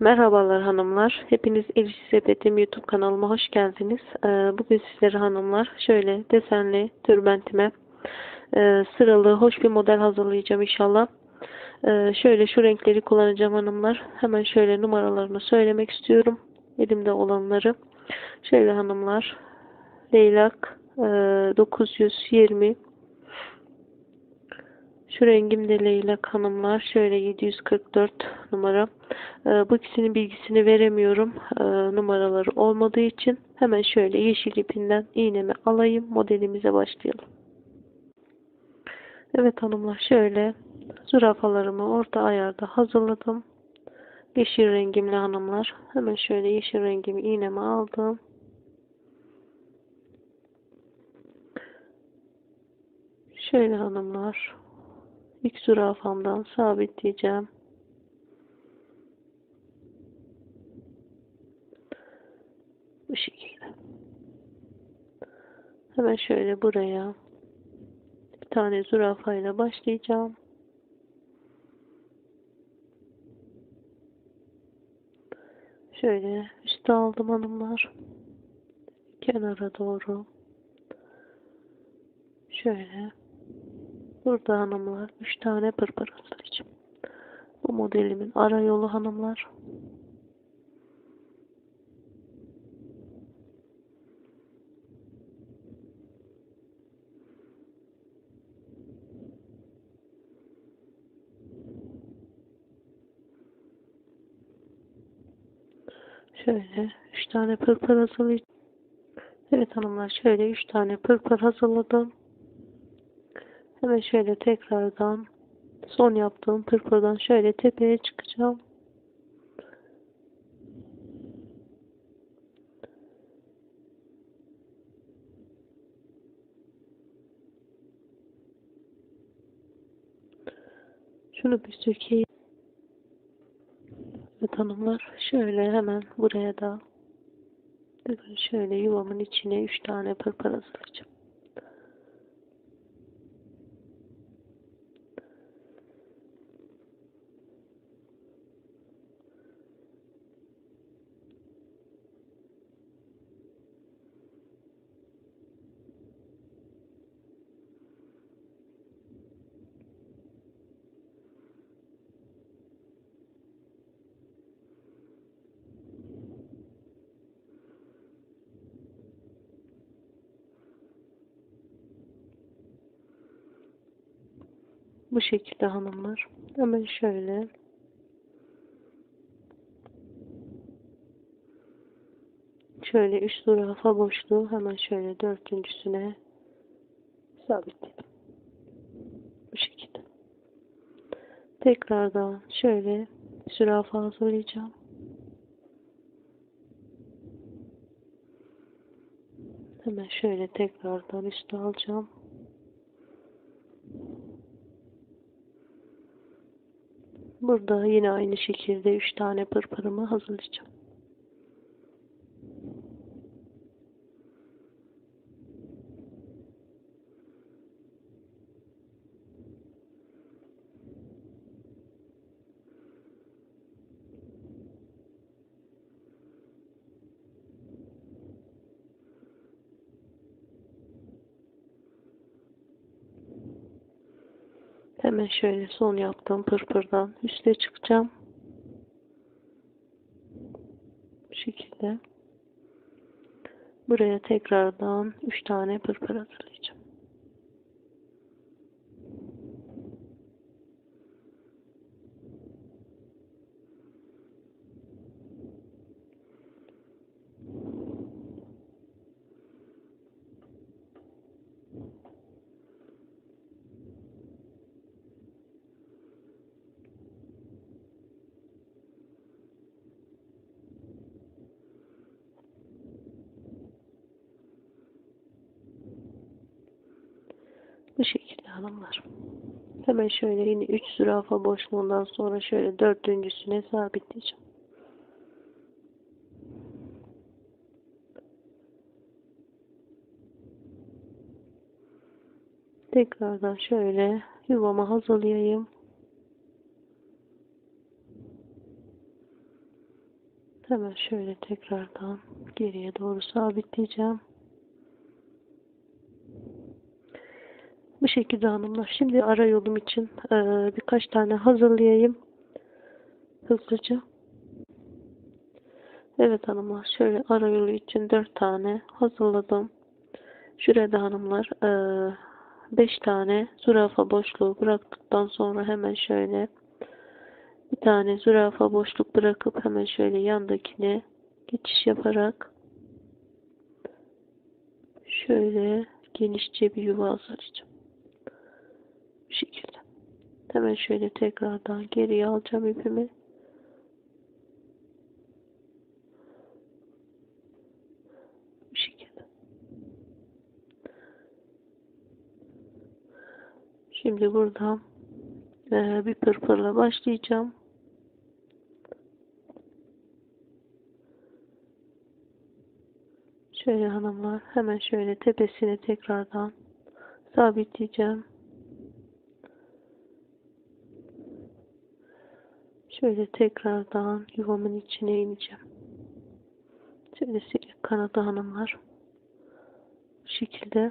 Merhabalar hanımlar. Hepiniz Elçi Sepetim YouTube kanalıma hoş geldiniz. Ee, Bugün sizlere hanımlar şöyle desenli türbentime e, sıralı hoş bir model hazırlayacağım inşallah. Ee, Şöyle şu renkleri kullanacağım hanımlar. Hemen şöyle numaralarını söylemek istiyorum. Elimde olanları. Şöyle hanımlar. Leylak e, 920 şu rengim de leylak hanımlar. Şöyle 744 numara. Ee, bu ikisinin bilgisini veremiyorum. Ee, numaraları olmadığı için. Hemen şöyle yeşil ipinden iğnemi alayım. Modelimize başlayalım. Evet hanımlar şöyle zürafalarımı orta ayarda hazırladım. Yeşil rengimli hanımlar. Hemen şöyle yeşil rengimi iğnemi aldım. Şöyle hanımlar. İlk zürafamdan sabitleyeceğim. Bu şekilde. Hemen şöyle buraya bir tane zürafayla başlayacağım. Şöyle üstte aldım hanımlar. Kenara doğru. Şöyle. Burada hanımlar 3 tane pırpır hazırlayacağım. Bu modelimin ara yolu hanımlar. Şöyle 3 tane pırpır hazırlayacağım. Evet hanımlar şöyle 3 tane pırpır hazırladım. Hemen şöyle tekrardan son yaptığım pırpırdan şöyle tepeye çıkacağım. Şunu bir sökeyim. Evet hanımlar şöyle hemen buraya da şöyle yuvamın içine 3 tane pırpır hazırlayacağım. Bu şekilde hanımlar. Hemen şöyle şöyle üst zürafa boşluğu hemen şöyle dördüncüsüne sabitledim. Bu şekilde. Tekrardan şöyle zürafa hazırlayacağım. Hemen şöyle tekrardan üstü alacağım. Burada yine aynı şekilde 3 tane pırpırımı hazırlayacağım. Hemen şöyle son yaptığım pırpırdan üste çıkacağım. Bu şekilde. Buraya tekrardan 3 tane pırpır hazırlayacağım. Bu şekilde hanımlar. Hemen şöyle yine 3 zürafa boşluğundan sonra şöyle dördüncüsüne sabitleyeceğim. Tekrardan şöyle yuvamı hazırlayayım. Hemen şöyle tekrardan geriye doğru sabitleyeceğim. Bu şekilde hanımlar. Şimdi ara yolum için e, birkaç tane hazırlayayım. Hızlıca. Evet hanımlar. Şöyle ara yolu için dört tane hazırladım. Şurada hanımlar e, beş tane zürafa boşluğu bıraktıktan sonra hemen şöyle bir tane zürafa boşluk bırakıp hemen şöyle yandakine geçiş yaparak şöyle genişçe bir yuva hazırlayacağım. Bu şekilde. Hemen şöyle tekrardan geriye alacağım ipimi. Bu şekilde. Şimdi buradan e, bir pırpırla başlayacağım. Şöyle hanımlar hemen şöyle tepesine tekrardan sabitleyeceğim. Şöyle tekrardan yuvamın içine ineceğim. Şöyle silik kanadı hanımlar. Bu şekilde.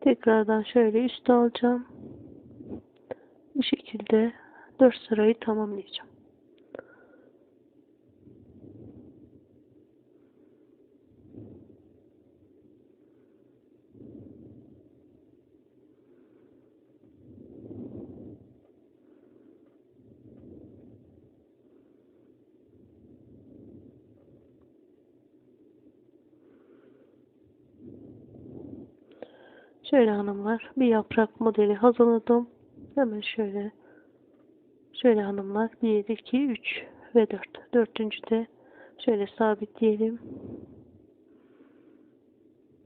Tekrardan şöyle üste alacağım. Bu şekilde 4 sırayı tamamlayacağım. Şöyle hanımlar bir yaprak modeli hazırladım. Hemen şöyle şöyle hanımlar 1, 2, 3 ve 4. Dördüncü de şöyle sabitleyelim.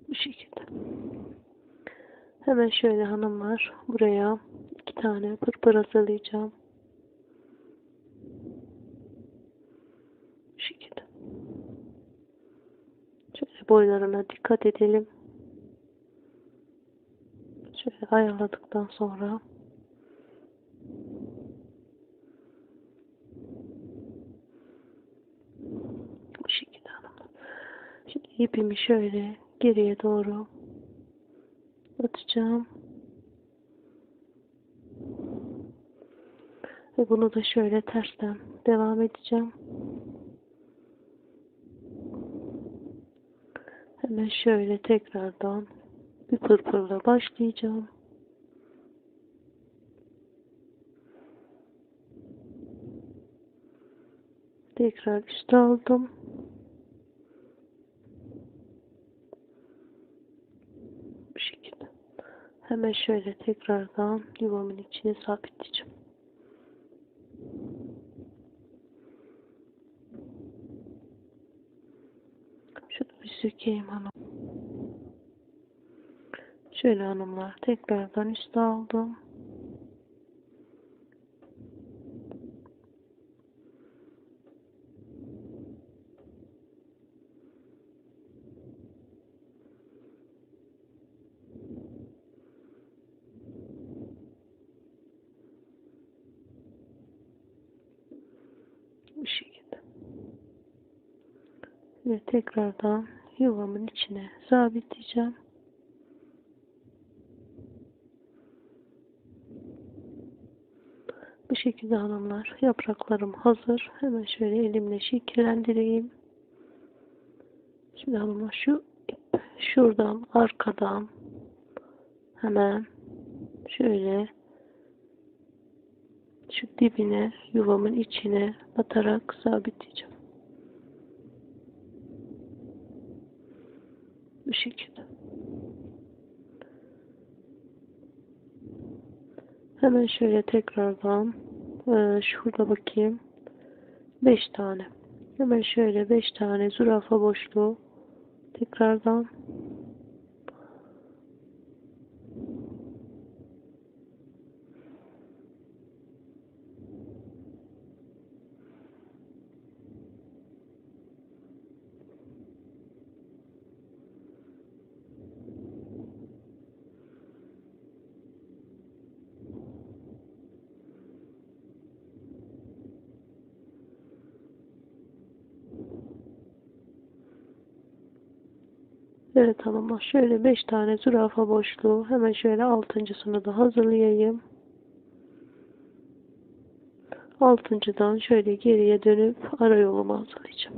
Bu şekilde. Hemen şöyle hanımlar buraya iki tane pırpır hazırlayacağım. Bu şekilde. Şöyle boylarına dikkat edelim. Şöyle ayarladıktan sonra bu şekilde Şimdi ipimi şöyle geriye doğru atacağım. Ve bunu da şöyle tersten devam edeceğim. Hemen şöyle tekrardan bir pırpırla başlayacağım. Tekrar üste aldım. Bu şekilde. Hemen şöyle tekrardan yuvamın içine sabitleyeceğim. Şunu bir sökeyim hanım. Şöyle hanımlar tekrardan üste aldım. Bu şekilde. Ve tekrardan yuvamın içine sabitleyeceğim. Bu şekilde hanımlar yapraklarım hazır. Hemen şöyle elimle şekillendireyim. Şimdi hanımlar şu şuradan arkadan hemen şöyle şu dibine yuvamın içine batarak sabitleyeceğim. Bu şekilde. Hemen şöyle tekrardan e, şurada bakayım. 5 tane. Hemen şöyle 5 tane zürafa boşluğu tekrardan Evet hanımlar şöyle 5 tane zürafa boşluğu hemen şöyle altıncısını da hazırlayayım. Altıncıdan şöyle geriye dönüp ara yolumu hazırlayacağım.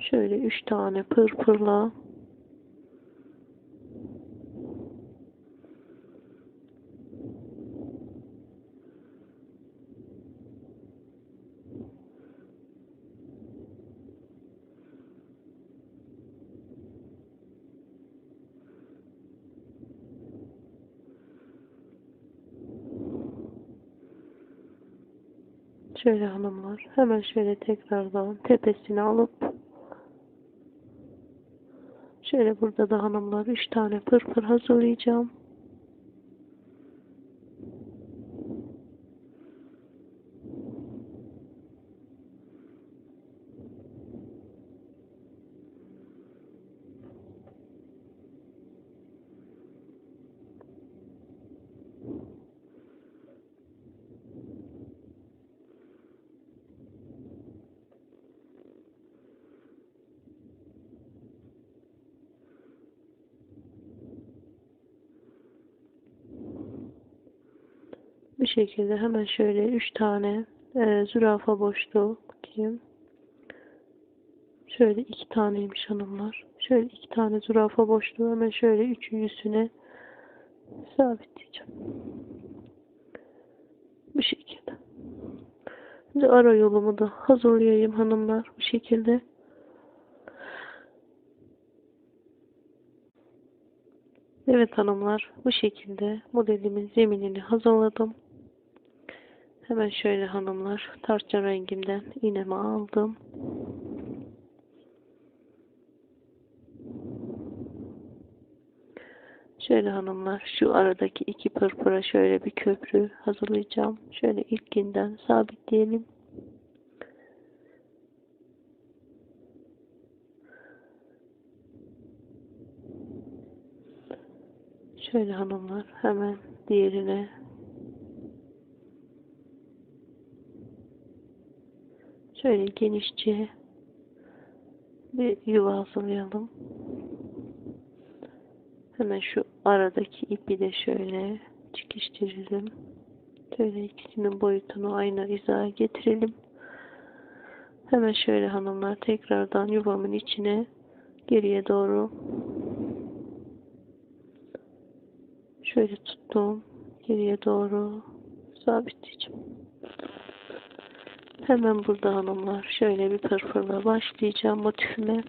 Şöyle 3 tane pırpırla Şöyle hanımlar hemen şöyle tekrardan tepesini alıp şöyle burada da hanımlar 3 tane pırpır hazırlayacağım. Bu şekilde hemen şöyle 3 tane e, zürafa boşluğu bakayım. Şöyle 2 taneymiş hanımlar. Şöyle 2 tane zürafa boşluğu hemen şöyle üçüncüsüne sabitleyeceğim. Bu şekilde. Şimdi ara yolumu da hazırlayayım hanımlar bu şekilde. Evet hanımlar bu şekilde modelimin zeminini hazırladım. Hemen şöyle hanımlar tarçın rengimden iğnemi aldım. Şöyle hanımlar şu aradaki iki pırpıra şöyle bir köprü hazırlayacağım. Şöyle ilkinden sabitleyelim. Şöyle hanımlar hemen diğerine şöyle genişçe bir yuva hazırlayalım. Hemen şu aradaki ipi de şöyle çekiştirelim. Şöyle ikisinin boyutunu aynı hizaya getirelim. Hemen şöyle hanımlar tekrardan yuvamın içine geriye doğru şöyle tuttum. Geriye doğru sabitleyeceğim. Hemen burada hanımlar şöyle bir pırpırla başlayacağım motifime.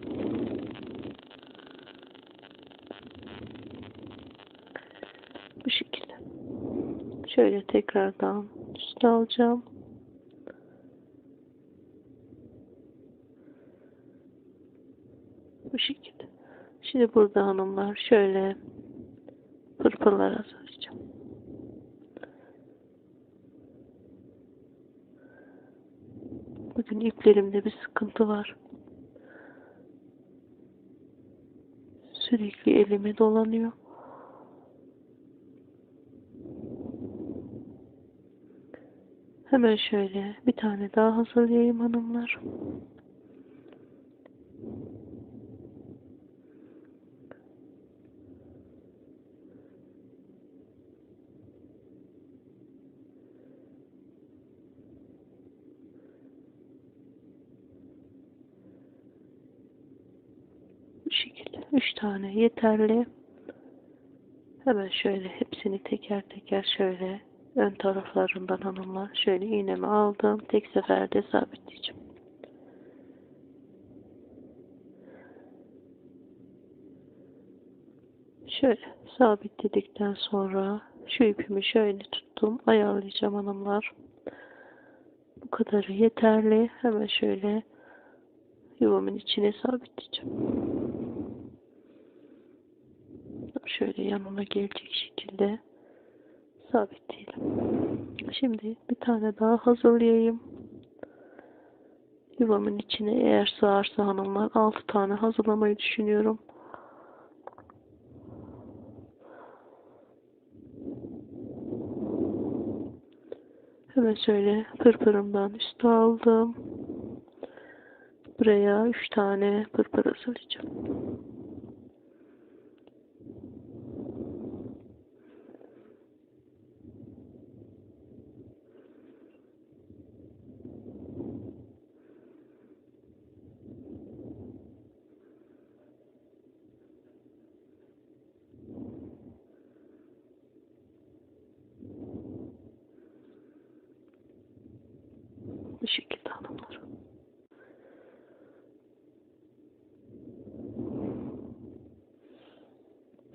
Bu şekilde. Şöyle tekrardan üstü alacağım. Bu şekilde. Şimdi burada hanımlar şöyle pırpırlar hazırlayacağım. Bugün iplerimde bir sıkıntı var. Sürekli elime dolanıyor. Hemen şöyle bir tane daha hazırlayayım hanımlar. Bu şekilde üç tane yeterli. Hemen şöyle hepsini teker teker şöyle ön taraflarından hanımlar şöyle iğnemi aldım. Tek seferde sabitleyeceğim. Şöyle sabitledikten sonra şu ipimi şöyle tuttum. Ayarlayacağım hanımlar. Bu kadarı yeterli. Hemen şöyle yuvamın içine sabitleyeceğim. Şöyle yanına gelecek şekilde sabitleyelim. Şimdi bir tane daha hazırlayayım. Yuvamın içine eğer sığarsa hanımlar 6 tane hazırlamayı düşünüyorum. Hemen şöyle pırpırımdan üstü aldım. Buraya üç tane pırpır hazırlayacağım. Bu şekilde hanımlar.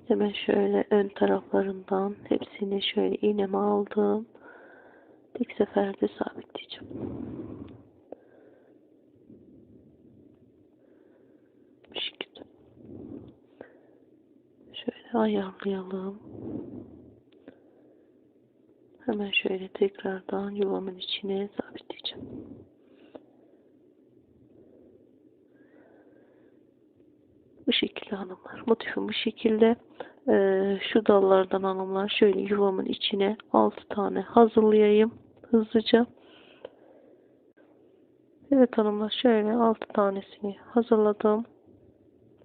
Hemen şöyle ön taraflarından hepsini şöyle iğneme aldım. Tek seferde sabitleyeceğim. Bu şekilde. Şöyle ayarlayalım. Hemen şöyle tekrardan yuvamın içine sabitleyeceğim. Bu şekilde hanımlar. Motifim bu şekilde. Ee, şu dallardan hanımlar şöyle yuvamın içine 6 tane hazırlayayım. Hızlıca. Evet hanımlar şöyle 6 tanesini hazırladım.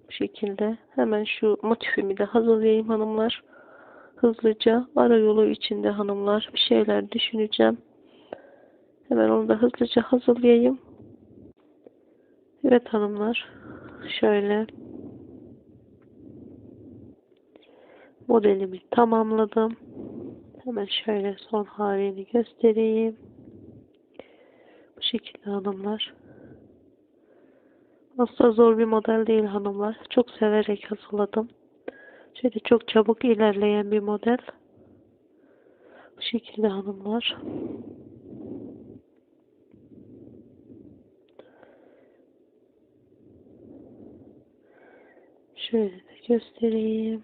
Bu şekilde. Hemen şu motifimi de hazırlayayım hanımlar. Hızlıca ara yolu içinde hanımlar bir şeyler düşüneceğim. Hemen onu da hızlıca hazırlayayım. Evet hanımlar. Şöyle modelimi tamamladım. Hemen şöyle son halini göstereyim. Bu şekilde hanımlar. Asla zor bir model değil hanımlar. Çok severek hazırladım. Şöyle çok çabuk ilerleyen bir model. Bu şekilde hanımlar. Şöyle de göstereyim.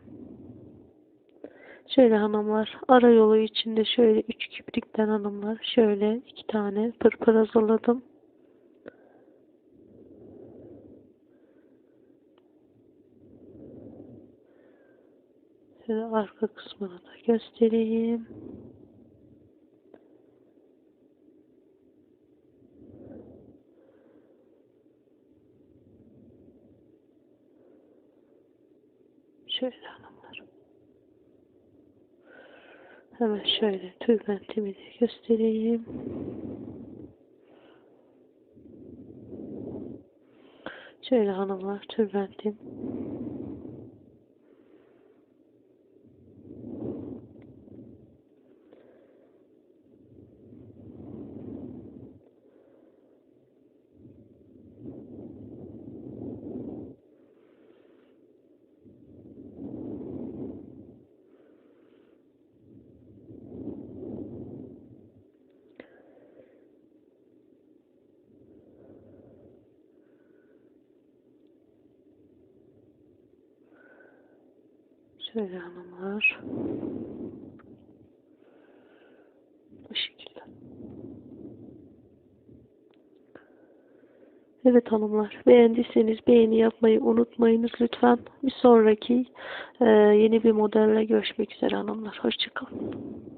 Şöyle hanımlar ara yolu içinde şöyle üç kiprikten hanımlar şöyle iki tane pırpır hazırladım. Şöyle arka kısmını da göstereyim. Şöyle hanımlar. Hemen şöyle tülbentimi de göstereyim. Şöyle hanımlar tülbentim. Şöyle hanımlar. Bu şekilde. Evet hanımlar. Beğendiyseniz beğeni yapmayı unutmayınız lütfen. Bir sonraki e, yeni bir modelle görüşmek üzere hanımlar. Hoşçakalın.